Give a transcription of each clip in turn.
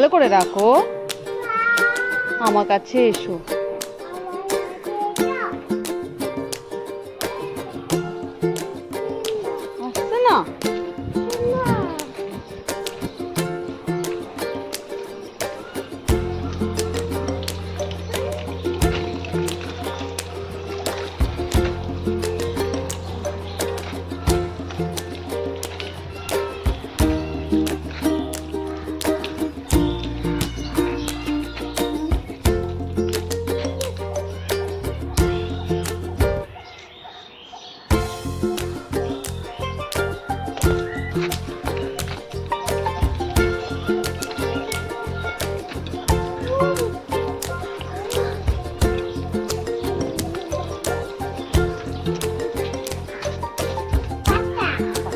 ভালো করে রাখো। আমার কাছে এসো। আসছে না?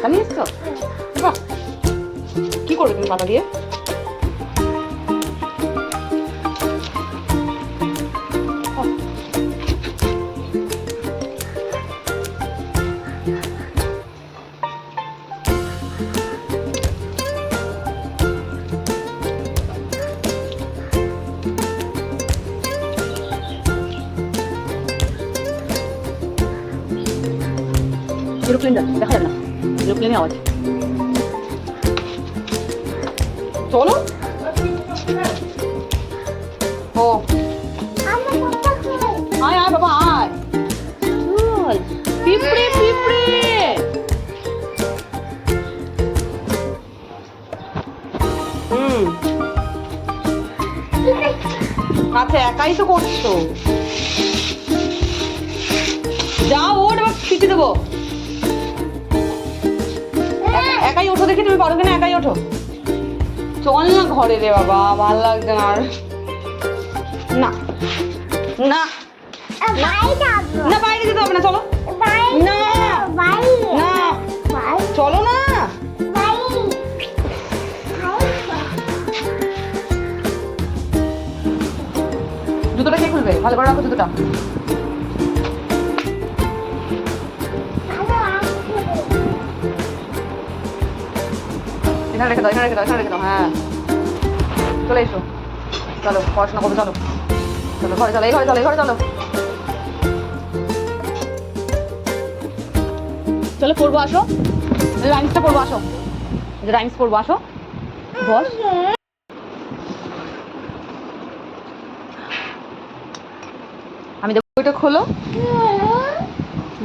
পাতা নিয়ে এসছো বাহ কি করবে তুমি পাতা দিয়ে এরোপ্লেনটা দেখা যাবে না এরোপ্লেনে আওয়াজ চলো ও আয় আয় বাবা আয় চল পিঁপড়ে পিঁপড়ে হুম আচ্ছা একাই তো করছ। যাও এবার ফিতে দেবো। ওঠো দেখি তুমি পারো কিনা একাই ওঠো? চল না ঘরে রে বাবা ভালো লাগছে না আর। না না না। বাইরে যেতে হবে না চলো। না না চলো না। জুতোটা কে খুলবে? ভালো করে রাখো জুতোটা। এখানে হ্যাঁ। চলে এসো। চলো, পড়াশোনা করব, চলো। চলো, ঘরে ঘরে চলো ঘরে চলো। চলো, পড়ব, আসো। রাইমসটা পড়ব, আসো। রাইমস পড়ব, আসো। বস। আমি দেখো, বইটা খোলো।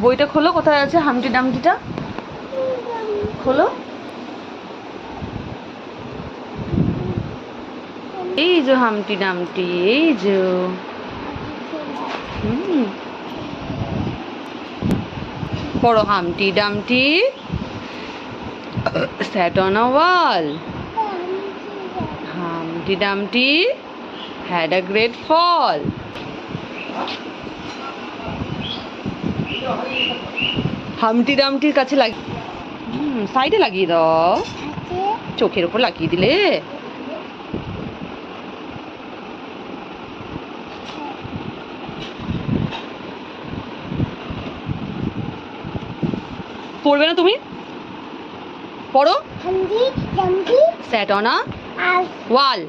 বইটা খোলো, কোথায় আছে হামটি ডামটিটা খোলো। এই যে হামটি ডামটি এই যে। পড়ো হামটি ডামটি। sat on a wall Humpty Dumpty had a great fall হামটি ডামটির কাছে লাগি সাইডে লাগিয়ে দাও। চোখের উপর লাগিয়ে দিলে। পড়বে না তুমি? পড়ো। Sat on a wall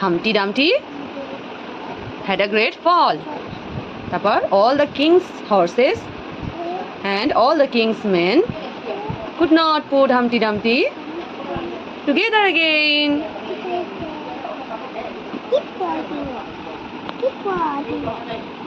Humpty Dumpty. Had a great fall তারপর all the king's horses and all the king's men could not put Humpty Dumpty together again. Keep quiet.